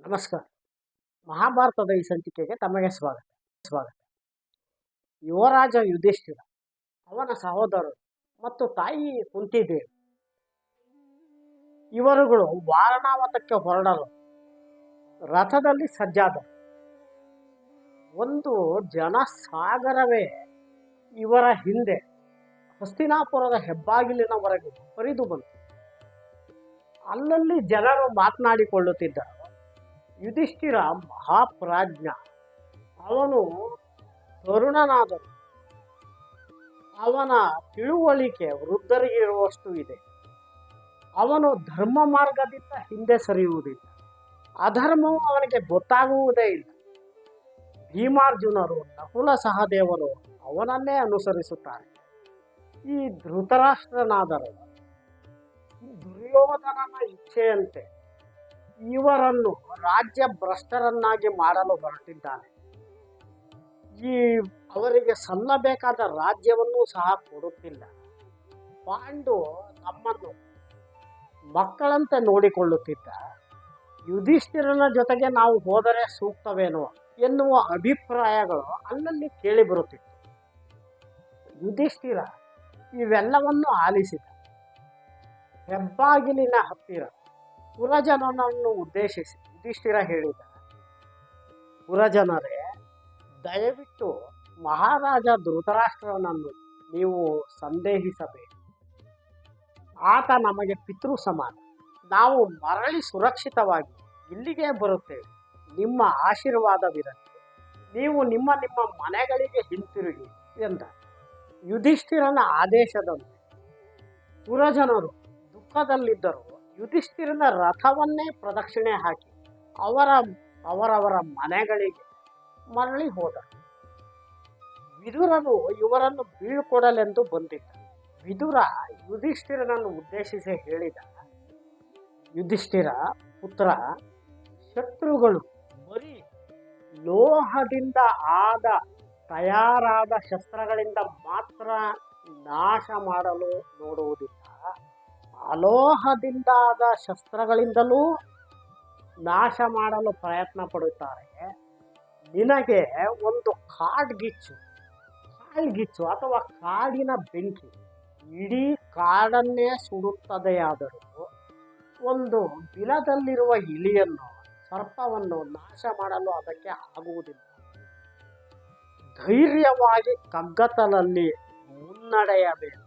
ನಮಸ್ಕಾರ. ಮಹಾಭಾರತದ ಈ ಸಂಚಿಕೆಗೆ ತಮಗೆ ಸ್ವಾಗತ. ಸ್ವಾಗತ. ಯುವರಾಜ ಯುಧಿಷ್ಠಿರ, ಅವನ ಸಹೋದರರು ಮತ್ತು ತಾಯಿ ಕುಂತಿದೇವಿ. ಇವರುಗಳು ವಾರಣಾವತಕ್ಕೆ ಹೊರಡಲು ರಥದಲ್ಲಿ ಸಜ್ಜಾದರು. ಒಂದು ಜನಸಾಗರವೇ ಇವರ ಹಿಂದೆ ಹಸ್ತಿನಾಪುರದ ಹೆಬ್ಬಾಗಿಲಿನವರೆಗೂ ಹರಿದು ಬಂತು. ಅಲ್ಲಲ್ಲಿ ಜನರು ಮಾತನಾಡಿಕೊಳ್ಳುತ್ತಿದ್ದರು. ಯುಧಿಷ್ಠಿರ ಮಹಾಪ್ರಾಜ್ಞ. ಅವನು ತರುಣನಾದನು. ಅವನ ತಿಳುವಳಿಕೆ ವೃದ್ಧರಿಗೆ ಇರುವಷ್ಟು ಇದೆ. ಅವನು ಧರ್ಮ ಮಾರ್ಗದಿಂದ ಹಿಂದೆ ಸರಿಯುವುದಿಲ್ಲ. ಅಧರ್ಮವು ಅವನಿಗೆ ಗೊತ್ತಾಗುವುದೇ ಇಲ್ಲ. ಭೀಮಾರ್ಜುನರು ನಕುಲ ಸಹದೇವರು ಅವನನ್ನೇ ಅನುಸರಿಸುತ್ತಾರೆ. ಈ ಧೃತರಾಷ್ಟ್ರನಾದರು ದುರ್ಯೋಧನನ ಇಚ್ಛೆಯಂತೆ ಇವರನ್ನು ರಾಜ್ಯ ಭ್ರಷ್ಟರನ್ನಾಗಿ ಮಾಡಲು ಹೊರಟಿದ್ದಾನೆ. ಈ ಅವರಿಗೆ ಸಲ್ಲಬೇಕಾದ ರಾಜ್ಯವನ್ನು ಸಹ ಕೊಡುತ್ತಿಲ್ಲ. ಪಾಂಡು ನಮ್ಮನ್ನು ಮಕ್ಕಳಂತೆ ನೋಡಿಕೊಳ್ಳುತ್ತಿದ್ದ. ಯುಧಿಷ್ಠಿರನ ಜೊತೆಗೆ ನಾವು ಹೋದರೆ ಸೂಕ್ತವೇನೋ ಎನ್ನುವ ಅಭಿಪ್ರಾಯಗಳು ಅಲ್ಲಲ್ಲಿ ಕೇಳಿಬರುತ್ತಿತ್ತು. ಯುಧಿಷ್ಠಿರ ಇವೆಲ್ಲವನ್ನು ಆಲಿಸಿದ. ಹೆಬ್ಬಾಗಿಲಿನ ಹತ್ತಿರ ಪುರಜನನನ್ನು ಉದ್ದೇಶಿಸಿ, ಯುಧಿಷ್ಠಿರ ಹೇಳಿದ. ಪುರಜನರೇ, ದಯವಿಟ್ಟು ಮಹಾರಾಜ ಧೃತರಾಷ್ಟ್ರನನ್ನು ನೀವು ಸಂದೇಹಿಸಬೇಕು. ಆತ ನಮಗೆ ಪಿತೃ ಸಮಾನ ನಾವು ಮರಳಿ ಸುರಕ್ಷಿತವಾಗಿ ಇಲ್ಲಿಗೆ ಬರುತ್ತೇವೆ. ನಿಮ್ಮ ಆಶೀರ್ವಾದವಿರಲಿ ನೀವು ನಿಮ್ಮ ನಿಮ್ಮ ಮನೆಗಳಿಗೆ ಹಿಂತಿರುಗಿ ಎಂದ. ಯುಧಿಷ್ಠಿರನ ಆದೇಶದಂತೆ ಪುರಜನರು ದುಃಖದಲ್ಲಿದ್ದರು. ಯುಧಿಷ್ಠಿರನ ರಥವನ್ನೇ ಪ್ರದಕ್ಷಿಣೆ ಹಾಕಿ ಅವರ, ಅವರವರ ಮನೆಗಳಿಗೆ ಮರಳಿ ಹೋದರು ವಿದುರನು ಇವರನ್ನು ಬೀಳ್ಕೊಡಲೆಂದು ಬಂದಿದ್ದ. ವಿದುರ ಯುಧಿಷ್ಠಿರನನ್ನು ಉದ್ದೇಶಿಸಿ ಹೇಳಿದ, ಯುಧಿಷ್ಠಿರ ಪುತ್ರ, ಶತ್ರುಗಳು ಬರೀ ಲೋಹದಿಂದ ಆದ, ತಯಾರಾದ ಶಸ್ತ್ರಗಳಿಂದ ಮಾತ್ರ ನಾಶ ಮಾಡಲು ನೋಡುವುದಿಲ್ಲ. ಅಲೋಹದಿಂದಾದ ಶಸ್ತ್ರಗಳಿಂದಲೂ ನಾಶ ಮಾಡಲು ಪ್ರಯತ್ನ ಪಡುತ್ತಾರೆ. ನಿನಗೆ ಒಂದು ಕಾಡ್ಗಿಚ್ಚು ಕಾಳ್ಗಿಚ್ಚು ಅಥವಾ ಕಾಡಿನ ಬೆಂಕಿ, ಇಡೀ ಕಾಡನ್ನೇ ಸುಡುತ್ತದೆಯಾದರೂ ಒಂದು ಬಿಲದಲ್ಲಿರುವ ಇಲಿಯನ್ನು, ಸರ್ಪವನ್ನು ನಾಶ ಮಾಡಲು ಅದಕ್ಕೆ ಆಗುವುದಿಲ್ಲ. ಧೈರ್ಯವಾಗಿ ಕಗ್ಗತ್ತಲಲ್ಲಿ ಮುನ್ನಡೆಯಬೇಕು.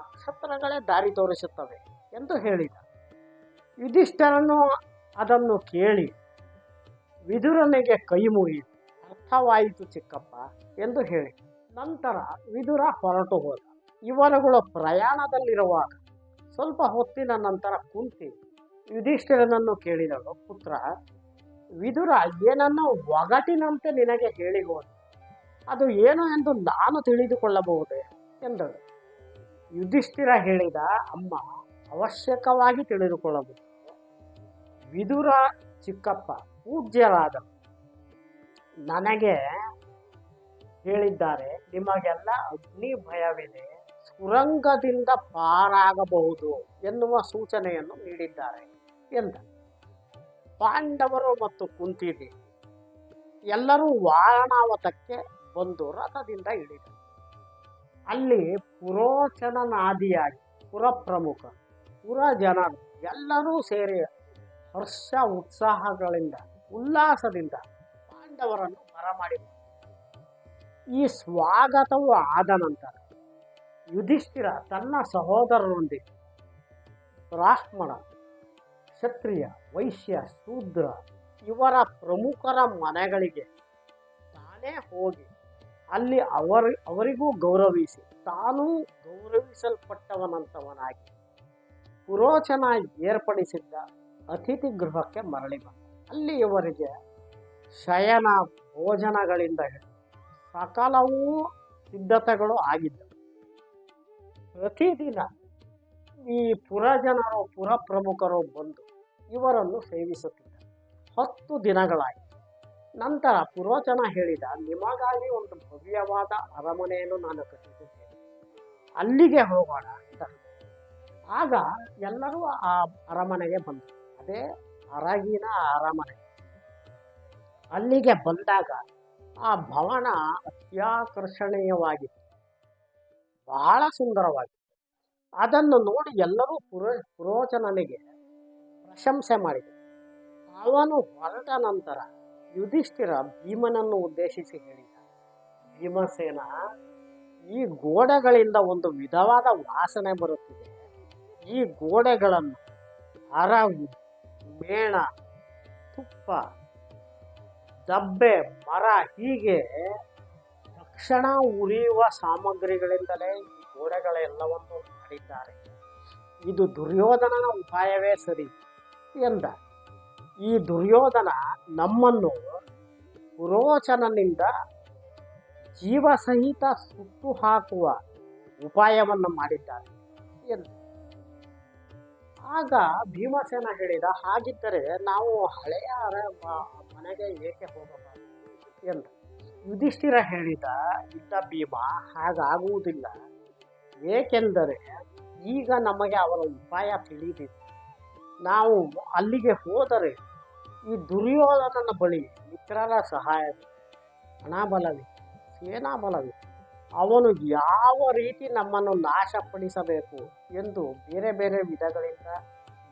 ನಕ್ಷತ್ರಗಳೇ ದಾರಿ ತೋರಿಸುತ್ತವೆ. ಎಂದು ಹೇಳಿದ. ಯುಧಿಷ್ಠರನು ಅದನ್ನು ಕೇಳಿ, ವಿದುರನಿಗೆ ಕೈ ಮುಗಿಯಿತು ಅರ್ಥವಾಯಿತು ಚಿಕ್ಕಪ್ಪ ಎಂದು ಹೇಳಿ. ನಂತರ ವಿದುರ ಹೊರಟು ಹೋದ. ಇವರುಗಳು ಪ್ರಯಾಣದಲ್ಲಿರುವಾಗ ಸ್ವಲ್ಪ ಹೊತ್ತಿನ ನಂತರ ಕುಂತಿ ಯುಧಿಷ್ಠಿರನನ್ನು ಕೇಳಿದಳು, ಪುತ್ರ, ವಿದುರ ಏನನ್ನೋ ಒಗಟಿನಂತೆ ನಿನಗೆ ಹೇಳಿ ಹೋದ ಅದು ಏನು ಎಂದು ನಾನು ತಿಳಿದುಕೊಳ್ಳಬಹುದೇ? ಎಂದಳು. ಯುಧಿಷ್ಠಿರ ಹೇಳಿದ, ಅಮ್ಮ ಅವಶ್ಯಕವಾಗಿ ತಿಳಿದುಕೊಳ್ಳಬೇಕು. ವಿದುರ ಚಿಕ್ಕಪ್ಪ ಪೂಜ್ಯರಾದ ನನಗೆ ಹೇಳಿದ್ದಾರೆ, ನಿಮಗೆಲ್ಲ ಅಗ್ನಿ ಭಯವಿದೆ, ಸುರಂಗದಿಂದ ಪಾರಾಗಬಹುದು ಎನ್ನುವ ಸೂಚನೆಯನ್ನು ನೀಡಿದ್ದಾರೆ ಎಂದ. ಪಾಂಡವರು ಮತ್ತು ಕುಂತಿದೆ, ಎಲ್ಲರೂ ವಾರಣಾವತಕ್ಕೆ ಬಂದು ರಥದಿಂದ ಇಳಿದರು. ಅಲ್ಲಿ ಪುರೋಚನನಾದಿಯಾಗಿ ಪುರಪ್ರಮುಖ ಪುರ ಜನ ಎಲ್ಲರೂ ಸೇರಿ ಹರ್ಷ ಉತ್ಸಾಹಗಳಿಂದ, ಉಲ್ಲಾಸದಿಂದ ಪಾಂಡವರನ್ನು ಬರಮಾಡಿದರು ಈ ಸ್ವಾಗತವು ಆದ ನಂತರ ಯುಧಿಷ್ಠಿರ ತನ್ನ ಸಹೋದರರೊಂದಿಗೆ ಬ್ರಾಹ್ಮಣ ಕ್ಷತ್ರಿಯ, ವೈಶ್ಯ, ಶೂದ್ರ ಇವರ ಪ್ರಮುಖರ ಮನೆಗಳಿಗೆ ತಾನೇ ಹೋಗಿ ಅಲ್ಲಿ ಅವರಿ ಅವರಿಗೂ ಗೌರವಿಸಿ ತಾನೂ ಗೌರವಿಸಲ್ಪಟ್ಟವನಂತವನಾಗಿ ಪುರೋಚನ ಏರ್ಪಡಿಸಿದ್ದ ಅತಿಥಿ ಗೃಹಕ್ಕೆ ಮರಳಿ ಬಂದ. ಅಲ್ಲಿ ಇವರಿಗೆ ಶಯನ ಭೋಜನಗಳಿಂದ ಹಿಡಿದು ಸಕಲವೂ ಸಿದ್ಧತೆಗಳು ಆಗಿದ್ದವು. ಪ್ರತಿದಿನ ಈ ಪುರಜನರು ಪುರ ಪ್ರಮುಖರು ಬಂದು ಇವರನ್ನು ಸೇವಿಸುತ್ತಿದ್ದರು. ಹತ್ತು ದಿನಗಳಾಯಿತು. ನಂತರ ಪುರೋಚನ ಹೇಳಿದ, ನಿಮಗಾಗಿ ಒಂದು ಭವ್ಯವಾದ ಅರಮನೆಯನ್ನು ನಾನು ಕಟ್ಟಿಸುತ್ತೇನೆ ಅಲ್ಲಿಗೆ ಹೋಗೋಣ. ಆಗ ಎಲ್ಲರೂ ಆ ಅರಮನೆಗೆ ಬಂದರು. ಅದೇ ಅರಗಿನ ಅರಮನೆ. ಅಲ್ಲಿಗೆ ಬಂದಾಗ ಆ ಭವನ ಅತ್ಯಾಕರ್ಷಣೀಯವಾಗಿತ್ತು. ಬಹಳ ಸುಂದರವಾಗಿತ್ತು. ಅದನ್ನು ನೋಡಿ ಎಲ್ಲರೂ ಪುರೋ, ಪುರೋಚನನಿಗೆ ಪ್ರಶಂಸೆ ಮಾಡಿದರು. ಅವನು ಹೊರಟ ನಂತರ ಯುಧಿಷ್ಠಿರ ಭೀಮನನ್ನು ಉದ್ದೇಶಿಸಿ ಹೇಳಿದ, ಭೀಮಸೇನ, ಈ ಗೋಡೆಗಳಿಂದ ಒಂದು ವಿಧವಾದ ವಾಸನೆ ಬರುತ್ತಿದೆ. ಈ ಗೋಡೆಗಳನ್ನು ಅರವು, ಮೇಣ, ತುಪ್ಪ ದಬ್ಬೆ ಮರ ಹೀಗೆ ತಕ್ಷಣ ಉರಿಯುವ ಸಾಮಗ್ರಿಗಳಿಂದಲೇ ಈ ಗೋಡೆಗಳೆಲ್ಲವನ್ನು ಮಾಡಿದ್ದಾರೆ. ಇದು ದುರ್ಯೋಧನನ ಉಪಾಯವೇ ಸರಿ ಎಂದ. ಈ ದುರ್ಯೋಧನ ನಮ್ಮನ್ನು ಪುರೋಚನನಿಂದ ಜೀವಸಹಿತ ಸುಟ್ಟು ಹಾಕುವ ಉಪಾಯವನ್ನು ಮಾಡಿದ್ದಾರೆ ಎಂದು. ಆಗ ಭೀಮಸೇನ ಹೇಳಿದ ಹಾಗಿದ್ದರೆ ನಾವು ಹಳೆಯ ಮನೆಗೆ ಏಕೆ ಹೋಗಬಾರದು ಎಂದು. ಯುಧಿಷ್ಠಿರ ಹೇಳಿದ ಇಲ್ಲ ಭೀಮ ಹಾಗಾಗುವುದಿಲ್ಲ. ಏಕೆಂದರೆ ಈಗ ನಮಗೆ ಅವರ ಉಪಾಯ ತಿಳಿದಿದೆ. ನಾವು ಅಲ್ಲಿಗೆ ಹೋದರೆ ಈ ದುರ್ಯೋಧನನ ಬಳಿ ಮಿತ್ರರ ಸಹಾಯ ಹಣಬಲವಿದೆ ಸೇನಾಬಲವಿದೆ ಅವನು ಯಾವ ರೀತಿ ನಮ್ಮನ್ನು ನಾಶಪಡಿಸಬೇಕು ಎಂದು ಬೇರೆ ಬೇರೆ ವಿಧಗಳಿಂದ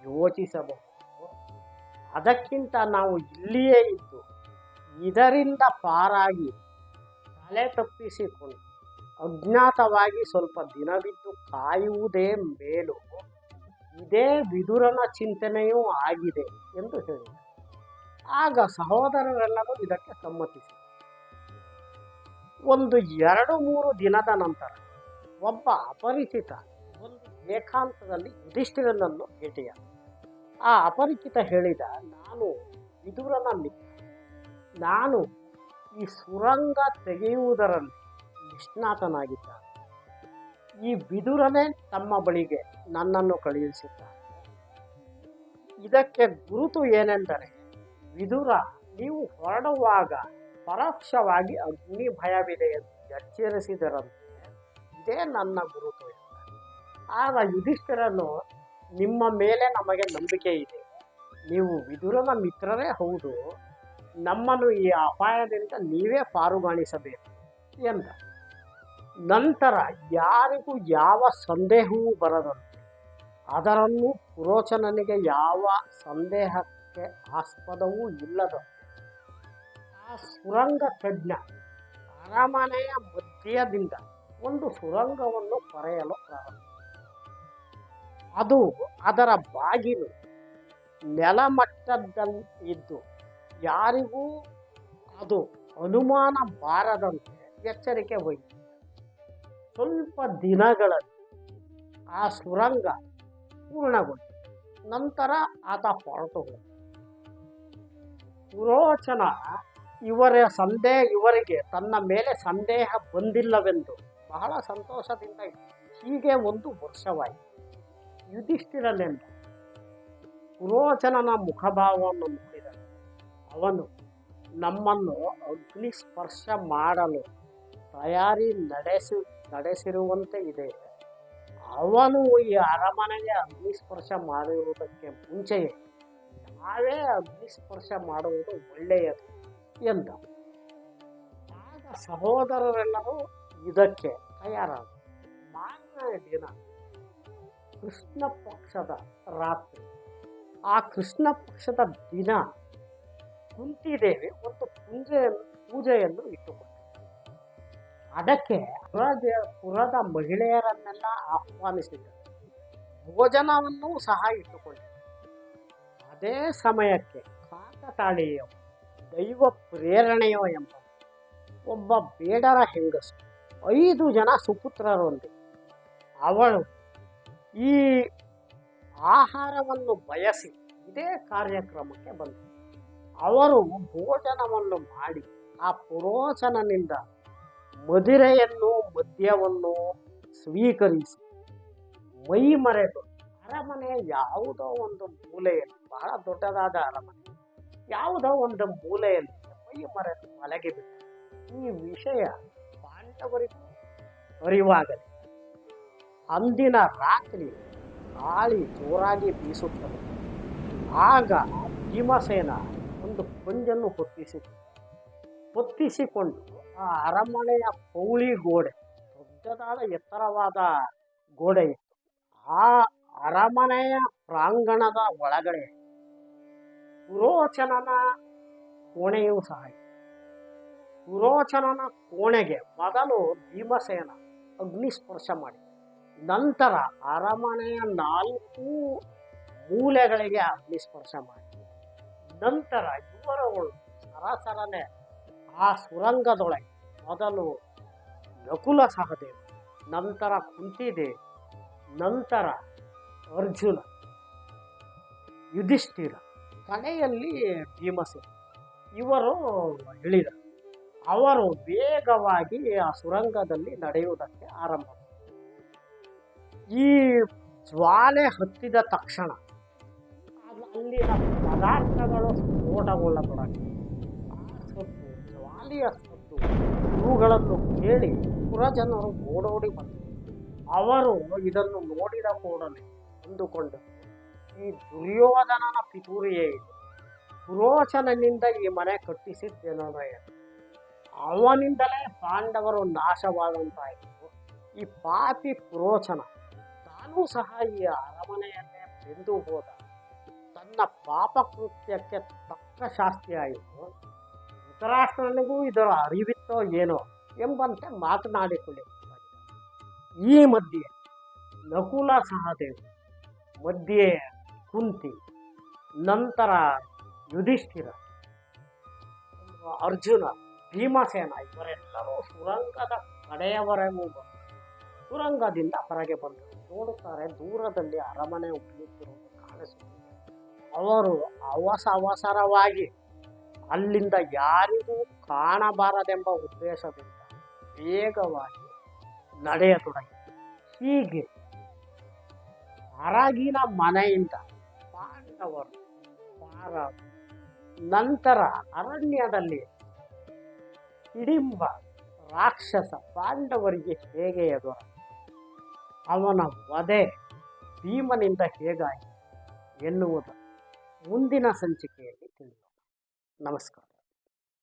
ಯೋಚಿಸಬಹುದು. ಅದಕ್ಕಿಂತ ನಾವು ಇಲ್ಲಿಯೇ ಇದ್ದು ಇದರಿಂದ ಪಾರಾಗಿ ತಲೆ ತಪ್ಪಿಸಿಕೊಂಡು ಅಜ್ಞಾತವಾಗಿ ಸ್ವಲ್ಪ ದಿನವಿದ್ದು ಕಾಯುವುದೇ ಮೇಲು. ಇದೇ ವಿದುರನ ಚಿಂತನೆಯೂ ಆಗಿದೆ ಎಂದು ಹೇಳಿದರು ಆಗ ಸಹೋದರರೆಲ್ಲರೂ ಇದಕ್ಕೆ ಸಮ್ಮತಿಸಿ ಒಂದು ಎರಡು ಮೂರು ದಿನದ ನಂತರ ಒಬ್ಬ ಅಪರಿಚಿತ ಒಂದು ಏಕಾಂತದಲ್ಲಿ ಯುಧಿಷ್ಠಿರನನ್ನು ಭೇಟಿಯ. ಆ ಅಪರಿಚಿತ ಹೇಳಿದ, ನಾನು ವಿದುರನ ಮಿತ್ರ ನಾನು ಈ ಸುರಂಗ ತೆಗೆಯುವುದರಲ್ಲಿ ನಿಷ್ಣಾತನಾಗಿದ್ದಾನೆ. ಈ ಬಿದುರನೇ ತಮ್ಮ ಬಳಿಗೆ ನನ್ನನ್ನು ಕಳುಹಿಸಿದ್ದಾನೆ. ಇದಕ್ಕೆ ಗುರುತು ಏನೆಂದರೆ, ವಿದುರ, ನೀವು ಹೊರಡುವಾಗ ಪರೋಕ್ಷವಾಗಿ ಅಗ್ನಿ ಭಯವಿದೆ ಎಂದು ಎಚ್ಚರಿಸಿದರಂತೆ. ಇದೇ ನನ್ನ ಗುರುತು ಆಗ ಯುಧಿಷ್ಠಿರನು, ನಿಮ್ಮ ಮೇಲೆ ನಮಗೆ ನಂಬಿಕೆ ಇದೆ. ನೀವು ವಿದುರನ ಮಿತ್ರರೇ ಹೌದು. ನಮ್ಮನ್ನು ಈ ಅಪಾಯದಿಂದ ನೀವೇ ಪಾರುಗಾಣಿಸಬೇಕು ಎಂದ. ನಂತರ ಯಾರಿಗೂ ಯಾವ ಸಂದೇಹವೂ ಬರದಂತೆ. ಅದರನ್ನು ಪುರೋಚನನಿಗೆ ಯಾವ ಸಂದೇಹಕ್ಕೆ ಆಸ್ಪದವೂ ಇಲ್ಲದಂತೆ. ಸುರಂಗ ತಜ್ಞ ಅರಮನೆಯ ಮಧ್ಯದಿಂದ ಒಂದು ಸುರಂಗವನ್ನು ಕೊರೆಯಲು ಪ್ರಾರಂಭ ಅದು ಅದರ ಬಾಗಿಲು ನೆಲಮಟ್ಟದಲ್ಲಿ ಇದ್ದು ಯಾರಿಗೂ ಅದು ಅನುಮಾನ ಬಾರದಂತೆ ಎಚ್ಚರಿಕೆ ವಹಿಸಿ ಸ್ವಲ್ಪ ದಿನಗಳಲ್ಲಿ ಆ ಸುರಂಗ ಪೂರ್ಣಗೊಂಡು ನಂತರ ಆತ ಹೊರಟು ಹೋದ. ಪುರೋಚನ ಇವರ ಸಂದೇಹ ಇವರಿಗೆ ತನ್ನ ಮೇಲೆ ಸಂದೇಹ ಬಂದಿಲ್ಲವೆಂದು ಬಹಳ ಸಂತೋಷದಿಂದ ಹೀಗೆ ಒಂದು ವರ್ಷವಾಯಿತು. ಯುಧಿಷ್ಠಿರನೆಂಬ ಪುರೋಚನನ ಮುಖಭಾವವನ್ನು ನೋಡಿದ ಅವನು, ನಮ್ಮನ್ನು ಅಗ್ನಿ ಸ್ಪರ್ಶ ಮಾಡಲು ತಯಾರಿ ನಡೆಸಿ, ನಡೆಸಿರುವಂತೆ ಇದೆ. ಅವನು ಈ ಅರಮನೆಗೆ ಅಗ್ನಿಸ್ಪರ್ಶ ಮಾಡಿರುವುದಕ್ಕೆ ಮುಂಚೆಯೇ ನಾವೇ ಅಗ್ನಿಸ್ಪರ್ಶ ಮಾಡುವುದು ಒಳ್ಳೆಯದು. ಎಂದ. ಆಗ ಸಹೋದರರೆಲ್ಲರೂ ಇದಕ್ಕೆ ತಯಾರಾದ ಮಾರನೆಯ ದಿನ, ಕೃಷ್ಣ ಪಕ್ಷದ ರಾತ್ರಿ. ಆ ಕೃಷ್ಣ ಪಕ್ಷದ ದಿನ ಕುಂತಿದೇವಿ ಒಂದು ಪೂಜೆಯನ್ನು ಪೂಜೆಯನ್ನು ಇಟ್ಟುಕೊಂಡರು ಅದಕ್ಕೆ ಪುರದ ಪುರದ ಮಹಿಳೆಯರನ್ನೆಲ್ಲ ಆಹ್ವಾನಿಸಿದರು ಭೋಜನವನ್ನು ಸಹ ಇಟ್ಟುಕೊಂಡಿದ್ದರು ಅದೇ ಸಮಯಕ್ಕೆ ಕಾಕತಾಳೀಯೋ ದೈವ ಪ್ರೇರಣೆಯೋ ಎಂಬ ಒಬ್ಬ ಬೇಡರ ಹೆಂಗಸು. ಐದು ಜನ ಸುಪುತ್ರರೊಂದಿಗೆ. ಅವಳು ಈ ಆಹಾರವನ್ನು ಬಯಸಿ ಇದೇ ಕಾರ್ಯಕ್ರಮಕ್ಕೆ ಬಂದರು ಅವರು ಭೋಜನವನ್ನು ಮಾಡಿ ಆ ಪುರೋಚನನಿಂದ ಮದಿರೆಯನ್ನು ಮದ್ಯವನ್ನು ಸ್ವೀಕರಿಸಿ ಮೈ ಮರೆತು ಅರಮನೆ ಯಾವುದೋ ಒಂದು ಮೂಲೆಯಲ್ಲಿ ಬಹಳ ದೊಡ್ಡದಾದ ಅರಮನೆ. ಯಾವುದೋ ಒಂದು ಮೂಲೆಯಲ್ಲಿ ಮೈ ಮರೆತು ಮಲಗಿಬಿಟ್ಟು ಈ ವಿಷಯ ಪಾಂಡವರಿಗೂ ಅರಿವಾಗಲಿ. ಅಂದಿನ ರಾತ್ರಿ ಗಾಳಿ ಜೋರಾಗಿ ಬೀಸುತ್ತದೆ. ಆಗ ಭೀಮಸೇನ ಒಂದು ಪಂಜನ್ನು ಹೊತ್ತಿಸಿತು ಹೊತ್ತಿಸಿಕೊಂಡು ಆ ಅರಮನೆಯ ಪೌಳಿ ಗೋಡೆ, ದೊಡ್ಡದಾದ ಎತ್ತರವಾದ ಗೋಡೆ ಆ ಅರಮನೆಯ ಪ್ರಾಂಗಣದ ಒಳಗಡೆ ಪುರೋಚನನ ಕೋಣೆಯೂ ಸಹ ಪುರೋಚನನ ಕೋಣೆಗೆ ಮೊದಲು ಭೀಮಸೇನ ಅಗ್ನಿ ಸ್ಪರ್ಶ ಮಾಡಿ. ನಂತರ ಅರಮನೆಯ ನಾಲ್ಕು ಮೂಲೆಗಳಿಗೆ ಅಗ್ನಿ ಸ್ಪರ್ಶ ಮಾಡಿ. ನಂತರ ಇವರುಗಳು ಸರಸರನೆ ಆ ಸುರಂಗದೊಳಗೆ ಮೊದಲು ನಕುಲ ಸಹದೇವ, ನಂತರ ಕುಂತಿದೇವಿ, ನಂತರ ಅರ್ಜುನ, ಯುಧಿಷ್ಠಿರ ಕಡೆಯಲ್ಲಿ ಭೀಮಸೇನ. ಇವರು ಇಳಿದರು ಅವರು ವೇಗವಾಗಿ ಆ ಸುರಂಗದಲ್ಲಿ ನಡೆಯುವುದಕ್ಕೆ ಆರಂಭ ಈ ಜ್ವಾಲೆ ಹತ್ತಿದ ತಕ್ಷಣ ಅಲ್ಲಿನ ಪದಾರ್ಥಗಳು ಸ್ಫೋಟಗೊಳ್ಳತೊಡಗಿವೆ ಆ ಸೊತ್ತು, ಜ್ವಾಲೆಯ ಸೊತ್ತು ಇವುಗಳನ್ನು ಕೇಳಿ ಪುರಜನರು ಓಡೋಡಿ ಬಂದರು. ಅವರು ಇದನ್ನು ನೋಡಿದ ಕೂಡಲೇ ಅಂದುಕೊಂಡರು. ಈ ದುರ್ಯೋಧನನ ಪಿತೂರಿಯೇ ಇದು. ಪುರೋಚನನಿಂದ ಈ ಮನೆ ಕಟ್ಟಿಸಿದ್ದೇನೋದಯ ಅವನಿಂದಲೇ ಪಾಂಡವರು ನಾಶವಾದಂತಾಯಿತು. ಈ ಪಾಪಿ ಪುರೋಚನ ತಾನೂ ಸಹ ಈ ಅರಮನೆಯನ್ನೇ ಬೆಂದು ಹೋದ. ತನ್ನ ಪಾಪ ಕೃತ್ಯಕ್ಕೆ ತಕ್ಕ ಶಾಸ್ತಿ ಆಯಿತು ಧೃತರಾಷ್ಟ್ರನಿಗೂ ಇದರ ಅರಿವಿತ್ತೋ ಏನೋ ಎಂಬಂತೆ ಮಾತನಾಡಿಕೊಳ್ಳಿ. ಈ ಮಧ್ಯೆ ನಕುಲ ಸಹದೇವ್, ಮಧ್ಯೆ ಕುಂತಿ ನಂತರ ಯುಧಿಷ್ಠಿರ ಅರ್ಜುನ ಭೀಮಸೇನ ಇವರೆಲ್ಲರೂ ಸುರಂಗದ ಕಡೆಯವರೆಗೂ ಬಂದರು ಸುರಂಗದಿಂದ ಹೊರಗೆ ಬಂದರು. ನೋಡುತ್ತಾರೆ ದೂರದಲ್ಲಿ ಅರಮನೆ ಉಳಿಯುತ್ತಿರುವುದು ಕಾಣಿಸುತ್ತದೆ. ಅವರು ಅವಸ ಅವಸರವಾಗಿ ಅಲ್ಲಿಂದ ಯಾರಿಗೂ ಕಾಣಬಾರದೆಂಬ ಉದ್ದೇಶದಿಂದ ವೇಗವಾಗಿ ನಡೆಯತೊಡಗಿದರು. ಹೀಗೆ ಹೊರಗಿನ ಮನೆಯಿಂದ ಪಾರ ನಂತರ ಅರಣ್ಯದಲ್ಲಿ ಹಿಡಿಂಬ ರಾಕ್ಷಸ ಪಾಂಡವರಿಗೆ ಹೇಗೆ ಎದುರ? ಅವನ ವಧೆ ಭೀಮನಿಂದ ಹೇಗಾಯಿತು ಎನ್ನುವುದು ಮುಂದಿನ ಸಂಚಿಕೆಯಲ್ಲಿ ತಿಳಿಯೋಣ. ನಮಸ್ಕಾರ.